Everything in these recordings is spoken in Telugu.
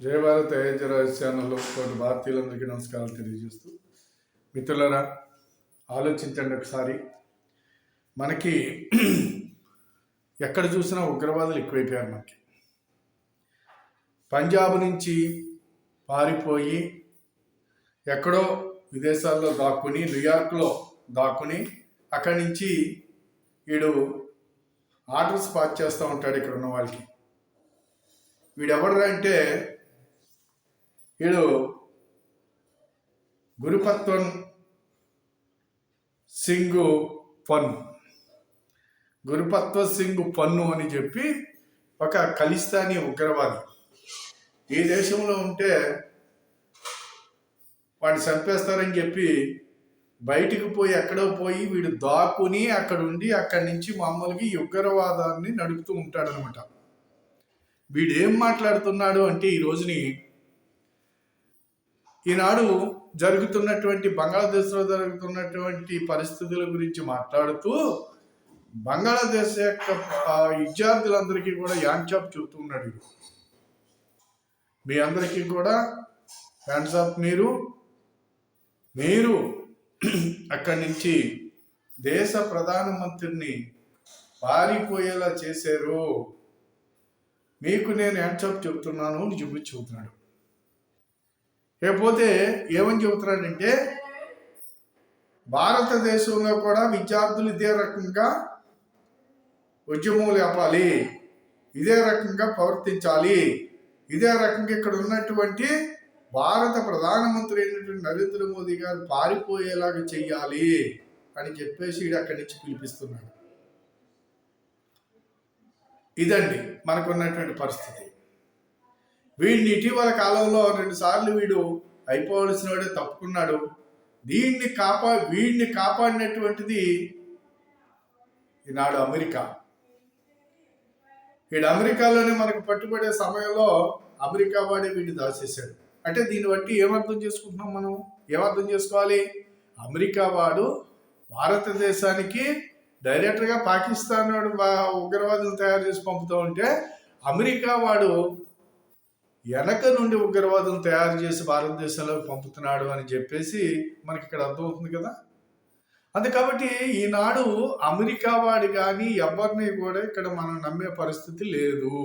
జయ భారత్ అయోధ్యరాజ్ ఛానల్లో కొన్ని భారతీయులందరికీ నమస్కారాలు తెలియజేస్తూ మిత్రులరా ఆలోచించండి ఒకసారి. మనకి ఎక్కడ చూసినా ఉగ్రవాదులు ఎక్కువైపోయారు మనకి. పంజాబ్ నుంచి పారిపోయి ఎక్కడో విదేశాల్లో దాక్కుని న్యూయార్క్లో దాక్కుని అక్కడి నుంచి వీడు ఆర్డర్స్ పాస్ చేస్తూ ఉంటాడు ఇక్కడ ఉన్న వాళ్ళకి. వీడెవడరా అంటే వీడు గురుపత్వం సింగ్ పన్ను. గురుపత్వ సింగ్ పన్ను అని చెప్పి ఒక ఖలిస్తానీ ఉగ్రవాది. ఈ దేశంలో ఉంటే వాడిని చంపేస్తారని చెప్పి బయటికి పోయి ఎక్కడో పోయి వీడు దాక్కుని అక్కడ ఉండి అక్కడి నుంచి మామూలుగా ఈ ఉగ్రవాదాన్ని నడుపుతూ ఉంటాడనమాట. వీడేం మాట్లాడుతున్నాడు అంటే ఈ రోజుని ఈనాడు జరుగుతున్నటువంటి బంగ్లాదేశ్లో జరుగుతున్నటువంటి పరిస్థితుల గురించి మాట్లాడుతూ బంగ్లాదేశ్ యొక్క ఆ, విద్యార్థులందరికీ కూడా యాండ్షాప్ చెబుతున్నాడు మీ అందరికీ కూడా హ్యాండ్స్ ఆఫ్ మీరు మీరు అక్కడి నుంచి దేశ ప్రధానమంత్రిని పారిపోయేలా చేశారు. మీకు నేను హ్యాండ్సాప్ చెబుతున్నాను అని చెబుతున్నాడు. లేకపోతే ఏమని చెబుతున్నాడంటే భారతదేశంలో కూడా విద్యార్థులు ఇదే రకంగా ఉద్యమం లేపాలి ఇదే రకంగా ప్రవర్తించాలి ఇదే రకంగా ఇక్కడ ఉన్నటువంటి భారత ప్రధానమంత్రి అయినటువంటి నరేంద్ర మోదీ గారు పారిపోయేలాగా చెయ్యాలి అని చెప్పేసి ఈడు అక్కడి నుంచి పిలిపిస్తున్నాడు. ఇదండి మనకున్నటువంటి పరిస్థితి. వీడిని ఇటీవల కాలంలో రెండు సార్లు వీడు అయిపోవలసిన వాడే తప్పుకున్నాడు. దీన్ని కాపా వీడిని కాపాడినటువంటిది ఈనాడు అమెరికా. వీడు అమెరికాలోనే మనకు పట్టుబడే సమయంలో అమెరికా వాడే వీడిని దాచేశాడు. అంటే దీన్ని బట్టి ఏమర్థం చేసుకుంటున్నాం మనం? ఏమర్థం చేసుకోవాలి? అమెరికా వాడు భారతదేశానికి డైరెక్ట్గా పాకిస్తాన్ వాడు ఉగ్రవాదులు తయారు చేసి పంపుతూ ఉంటే అమెరికా వాడు వెనక నుండి ఉగ్రవాదం తయారు చేసి భారతదేశంలో పంపుతున్నాడు అని చెప్పేసి మనకి ఇక్కడ అర్థమవుతుంది కదా? అంతే కాబట్టి ఈనాడు అమెరికా వాడి కానీ ఎవరిని కూడా ఇక్కడ మనం నమ్మే పరిస్థితి లేదు.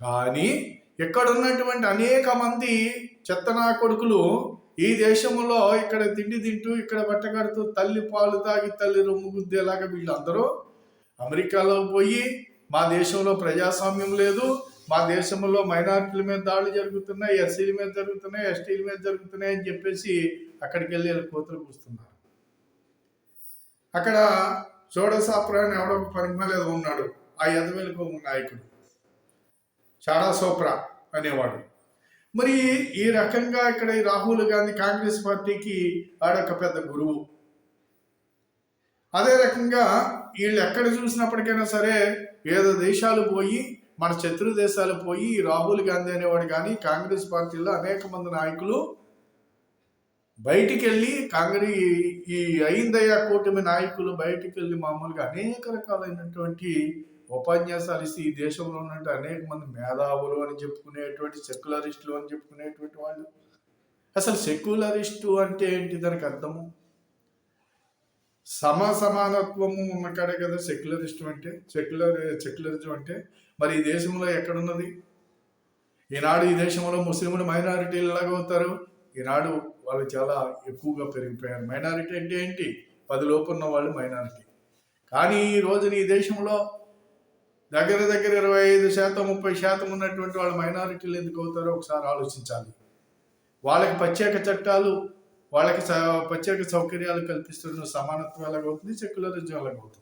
కానీ ఇక్కడ ఉన్నటువంటి అనేక మంది చెత్తనా కొడుకులు ఈ దేశంలో ఇక్కడ తిండి తింటూ ఇక్కడ బట్టగడుతూ తల్లి పాలు తాగి తల్లి రొమ్ము గుద్దేలాగా వీళ్ళందరూ అమెరికాలో పోయి మా దేశంలో ప్రజాస్వామ్యం లేదు మా దేశంలో మైనారిటీల మీద దాడులు జరుగుతున్నాయి ఎస్సీల మీద జరుగుతున్నాయి ఎస్టీల మీద జరుగుతున్నాయి అని చెప్పేసి అక్కడికి వెళ్ళి వీళ్ళు కూతురు కూస్తున్నారు అక్కడ చోడసాప్రాన్ని ఎవడో ఒక ఉన్నాడు. ఆ ఎదవేలకు నాయకుడు. చాడా సోప్రా అనేవాడు. మరి ఈ రకంగా ఇక్కడ ఈ రాహుల్ గాంధీ కాంగ్రెస్ పార్టీకి ఆడొక పెద్ద గురువు. అదే రకంగా వీళ్ళు ఎక్కడ చూసినప్పటికైనా సరే ఏదో దేశాలు పోయి మన శత్రు దేశాలు పోయి రాహుల్ గాంధీ అనేవాడు కానీ కాంగ్రెస్ పార్టీలో అనేక మంది నాయకులు బయటికి వెళ్ళి కాంగ్రెస్ ఈ అయిందయ్య కూటమి నాయకులు బయటికి వెళ్ళి మామూలుగా అనేక రకాలైనటువంటి ఉపన్యాసాలు ఇస్తే ఈ దేశంలో ఉన్నటువంటి అనేక మంది మేధావులు అని చెప్పుకునేటువంటి సెక్యులరిస్టులు అని చెప్పుకునేటువంటి వాళ్ళు. అసలు సెక్యులరిస్టు అంటే ఏంటి? దానికి అర్థము? సమ సమానత్వము ఉన్న కాడే కదా సెక్యులరిస్టం అంటే? సెక్యులర్ సెక్యులరిజం అంటే? మరి ఈ దేశంలో ఎక్కడున్నది? ఈనాడు ఈ దేశంలో ముస్లింలు మైనారిటీలు ఎలాగ అవుతారు? ఈనాడు వాళ్ళు చాలా ఎక్కువగా పెరిగిపోయారు. మైనారిటీ అంటే ఏంటి? పది లోపు ఉన్న వాళ్ళు మైనారిటీ. కానీ ఈ రోజున ఈ దేశంలో దగ్గర దగ్గర ఇరవై ఐదు శాతం ముప్పై శాతం ఉన్నటువంటి వాళ్ళు మైనారిటీలు ఎందుకు అవుతారో ఒకసారి ఆలోచించాలి. వాళ్ళకి ప్రత్యేక చట్టాలు వాళ్ళకి ప్రత్యేక సౌకర్యాలు కల్పిస్తున్న సమానత్వం ఎలాగవుతుంది? సెక్యులరిజం ఎలాగవుతుంది?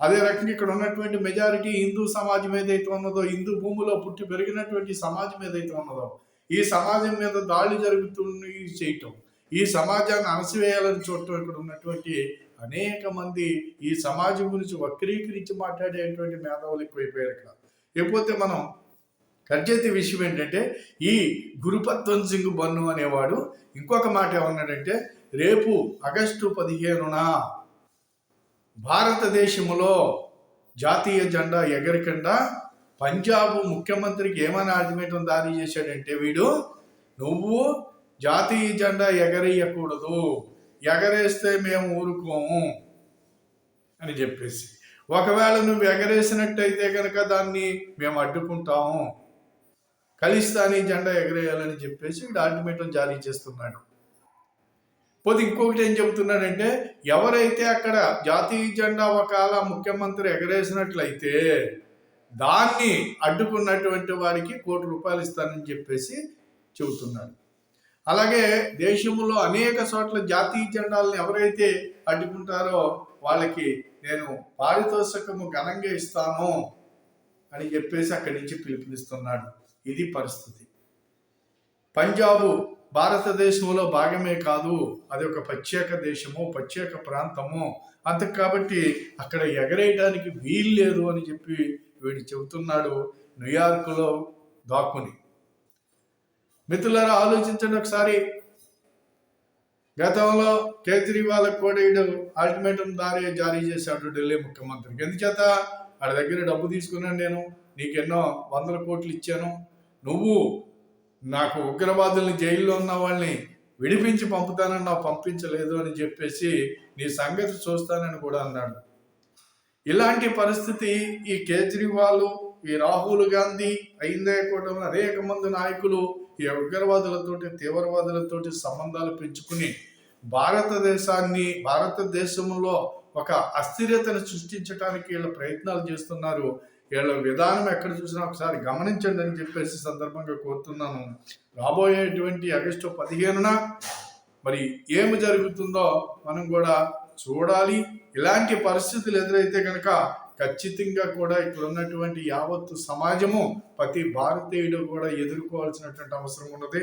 అదే రకంగా ఇక్కడ ఉన్నటువంటి మెజారిటీ హిందూ సమాజం ఏదైతే ఉన్నదో హిందూ భూమిలో పుట్టి పెరిగినటువంటి సమాజం ఏదైతే ఉన్నదో ఈ సమాజం మీద దాడి జరుగుతుంది చేయటం ఈ సమాజాన్ని అణసివేయాలని చూడటం ఇక్కడ ఉన్నటువంటి అనేక మంది ఈ సమాజం గురించి వక్రీకరించి మాట్లాడేటువంటి మేధావులు ఎక్కువైపోయారు ఇక్కడ. లేకపోతే మనం కర్జేతి విషయం ఏంటంటే ఈ గురుపత్వం సింగ్ బన్ను అనేవాడు ఇంకొక మాట ఏమన్నాడంటే రేపు ఆగస్టు పదిహేనున భారతదేశంలో జాతీయ జెండా ఎగరకుండా పంజాబ్ ముఖ్యమంత్రికి ఏమైనా అల్టిమేటం దారి చేశాడంటే వీడు నువ్వు జాతీయ జెండా ఎగరేయకూడదు. ఎగరేస్తే మేము ఊరుకోము. అని చెప్పేసి. ఒకవేళ నువ్వు ఎగరేసినట్టయితే కనుక దాన్ని మేము అడ్డుకుంటాము. ఖలిస్తానీ జెండా ఎగరేయాలని చెప్పేసి వీడు అల్టిమేటం జారీ చేస్తున్నాడు. పోతే ఇంకొకటి ఏం చెబుతున్నాడంటే ఎవరైతే అక్కడ జాతీయ జెండా ఒకవేళ ముఖ్యమంత్రి ఎగరేసినట్లయితే దాన్ని అడ్డుకున్నటువంటి వారికి కోటి రూపాయలు ఇస్తానని చెప్పేసి చెబుతున్నాడు. అలాగే దేశంలో అనేక చోట్ల జాతీయ జెండాలను ఎవరైతే అడ్డుకుంటారో వాళ్ళకి నేను పారితోషికము ఘనంగా ఇస్తాను అని చెప్పేసి అక్కడి నుంచి పిలుపునిస్తున్నాడు. ఇది పరిస్థితి. పంజాబు భారతదేశంలో భాగమే కాదు అది ఒక ప్రత్యేక దేశము ప్రత్యేక ప్రాంతము. అంత కాబట్టి అక్కడ ఎగరేయడానికి వీలు లేదు అని చెప్పి వీడు చెబుతున్నాడు న్యూయార్క్లో దాక్కుని. మిత్రులారా ఆలోచించండి ఒకసారి. గతంలో కేజ్రీవాల్ కోడేడు అల్టిమేటం దారి జారీ చేశాడు ఢిల్లీ ముఖ్యమంత్రికి. ఎందుచేత? ఆడ దగ్గర డబ్బు తీసుకున్నాను నేను. నీకెన్నో వందల కోట్లు ఇచ్చాను. నువ్వు నాకు ఉగ్రవాదుల్ని జైల్లో ఉన్న వాళ్ళని విడిపించి పంపుతానని నాకు పంపించలేదు అని చెప్పేసి నీ సంగతి చూస్తానని కూడా అన్నాడు. ఇలాంటి పరిస్థితి ఈ కేజ్రీవాల్ ఈ రాహుల్ గాంధీ అయిందే కూడా అనేక మంది నాయకులు ఈ ఉగ్రవాదులతోటి తీవ్రవాదులతోటి సంబంధాలు పెంచుకుని భారతదేశాన్ని భారతదేశంలో ఒక అస్థిరతను సృష్టించడానికి వీళ్ళ ప్రయత్నాలు చేస్తున్నారు. వీళ్ళ విధానం ఎక్కడ చూసినా ఒకసారి గమనించండి అని చెప్పేసి సందర్భంగా కోరుతున్నాను. రాబోయేటువంటి ఆగస్టు పదిహేనున మరి ఏమి జరుగుతుందో మనం కూడా చూడాలి. ఇలాంటి పరిస్థితులు ఎదురైతే కనుక ఖచ్చితంగా కూడా ఇక్కడ ఉన్నటువంటి యావత్తు సమాజము ప్రతి భారతీయుడు కూడా ఎదుర్కోవాల్సినటువంటి అవసరం ఉన్నది.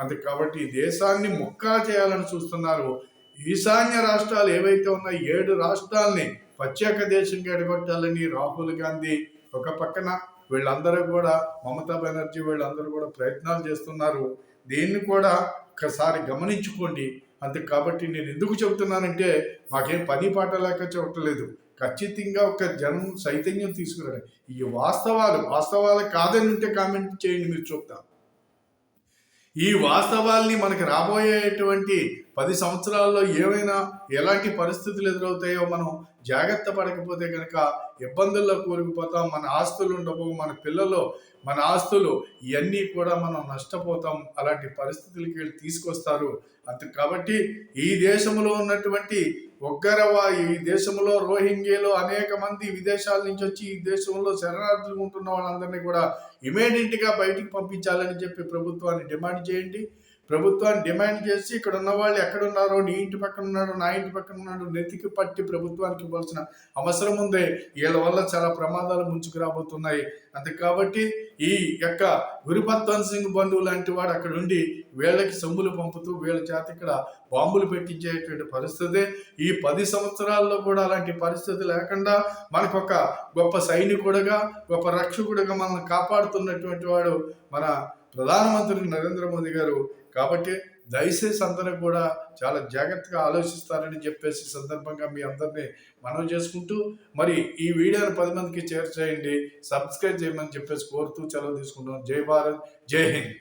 అంతే కాబట్టి దేశాన్ని ముక్కా చేయాలని చూస్తున్నారు. ఈశాన్య రాష్ట్రాలు ఏవైతే ఉన్నాయో ఏడు రాష్ట్రాలని ప్రత్యేక దేశంగా ఎడగొట్టాలని రాహుల్ గాంధీ ఒక పక్కన వీళ్ళందరూ కూడా మమతా బెనర్జీ వీళ్ళందరూ కూడా ప్రయత్నాలు చేస్తున్నారు. దీన్ని కూడా ఒకసారి గమనించుకోండి. అంతే కాబట్టి నేను ఎందుకు చెబుతున్నానంటే మాకేం పని పాట లేక చెప్పట్లేదు. ఖచ్చితంగా ఒక జనం చైతన్యం తీసుకురండి. ఈ వాస్తవాలు వాస్తవాలు కాదని ఉంటే కామెంట్ చేయండి మీరు చూద్దాం. ఈ వాస్తవాల్ని మనకు రాబోయేటువంటి పది సంవత్సరాల్లో ఏమైనా ఎలాంటి పరిస్థితులు ఎదురవుతాయో మనం జాగ్రత్త పడకపోతే కనుక ఇబ్బందుల్లో కూరుకుపోతాం మన ఆస్తులు ఉండవు మన పిల్లలు మన ఆస్తులు ఇవన్నీ కూడా మనం నష్టపోతాం. అలాంటి పరిస్థితులకి వీళ్ళు తీసుకొస్తారు. అంత కాబట్టి ఈ దేశంలో ఉన్నటువంటి ఒగ్గరవ ఈ దేశంలో రోహింగ్యాలు అనేక మంది విదేశాల నుంచి వచ్చి ఈ దేశంలో శరణార్థులు ఉంటున్న వాళ్ళందరినీ కూడా ఇమీడియట్గా బయటికి పంపించాలని చెప్పి ప్రభుత్వాన్ని డిమాండ్ చేయండి. ప్రభుత్వాన్ని డిమాండ్ చేసి ఇక్కడ ఉన్న వాళ్ళు ఎక్కడున్నారో నీ ఇంటి పక్కన ఉన్నాడు నా ఇంటి పక్కన ఉన్నాడు నెతికి పట్టి ప్రభుత్వానికి ఇవ్వాల్సిన అవసరం ఉంది. వీళ్ళ వల్ల చాలా ప్రమాదాలు ముంచుకు రాబోతున్నాయి. అంతే కాబట్టి ఈ యొక్క గురుపత్వన్ సింగ్ బంధు లాంటి వాడు అక్కడ ఉండి వీళ్ళకి సొమ్ములు పంపుతూ వీళ్ళ చేత ఇక్కడ బాంబులు పెట్టించేటువంటి పరిస్థితి ఈ పది సంవత్సరాల్లో కూడా అలాంటి పరిస్థితి లేకుండా మనకు ఒక గొప్ప సైనికుడుగా గొప్ప రక్షకుడుగా మనల్ని కాపాడుతున్నటువంటి వాడు మన ప్రధానమంత్రి నరేంద్ర మోదీ గారు. కాబట్టి దయచేసి అందరూ కూడా చాలా జాగ్రత్తగా ఆలోచిస్తారని చెప్పేసి సందర్భంగా మీ అందరినీ మనవి చేసుకుంటూ మరి ఈ వీడియోను పది మందికి షేర్ చేయండి సబ్స్క్రైబ్ చేయమని చెప్పేసి కోరుతూ సెలవు తీసుకుంటాం జై భారత్ జై హింద్.